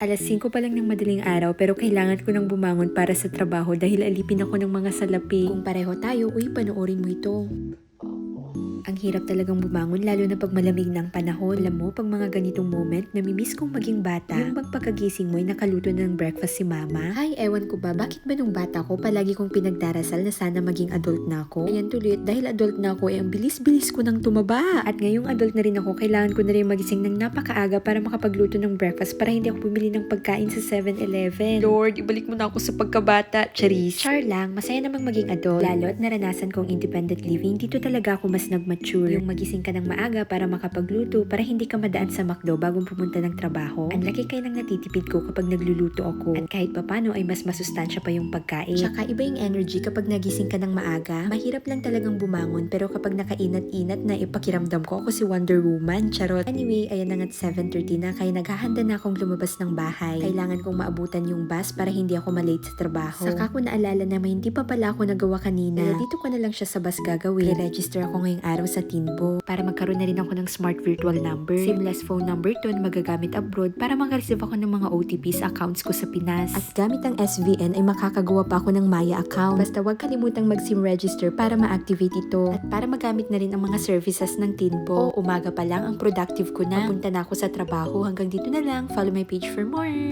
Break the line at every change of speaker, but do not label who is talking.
Alas 5 pa lang ng madaling araw pero kailangan ko nang bumangon para sa trabaho dahil alipin ako ng mga salapi. Kung pareho tayo, uy, panoorin mo ito. Ang hirap talagang bumangon lalo na pag malamig ng panahon. Alam mo, pag mga ganitong moment, namimiss kong maging bata. Yung bang pagkagising mo ay nakaluto na ng breakfast si mama? Ay, ewan ko ba, bakit ba nung bata ko palagi kong pinagdarasal na sana maging adult na ako? Ayan tuloy, dahil adult na ako, eh ang bilis-bilis ko nang tumaba. At ngayong adult na rin ako, kailangan ko na rin magising ng napakaaga para makapagluto ng breakfast para hindi ako bumili ng pagkain sa 7-Eleven. Lord, ibalik mo na ako sa pagkabata. Charis. Char lang, masaya namang maging adult. Lalo at naranasan kong independent living, dito talaga ako mas nag-mature. Yung magising ka ng maaga para makapagluto para hindi ka madaan sa McDo bagong pumunta ng trabaho. Ang laki kayo ng natitipid ko kapag nagluluto ako. At kahit papano ay mas masustansya pa yung pagkain. Tsaka iba yung energy kapag nagising ka ng maaga. Mahirap lang talagang bumangon pero kapag nakainat-inat na ipakiramdam ko ako si Wonder Woman. Charot. Anyway, ayan na nga't 7.30 na kaya naghahanda na akong lumabas ng bahay. Kailangan kong maabutan yung bus para hindi ako malate sa trabaho. Saka ko naalala na may hindi pa pala ako nagawa kanina. Kaya dito ko na lang siya sa bus gagawin. I-register ako ngayong araw sa Tinbo para magkaroon na rin ako ng smart virtual number. Seamless phone number to na magagamit abroad para mag-receive ako ng mga OTP sa accounts ko sa Pinas. At gamit ang SVN ay makakagawa pa ako ng Maya account. Basta huwag kalimutang mag-SIM register para ma-activate ito at para magamit na rin ang mga services ng Tinbo. O umaga pa lang ang productive ko na. Papunta na ako sa trabaho. Hanggang dito na lang. Follow my page for more.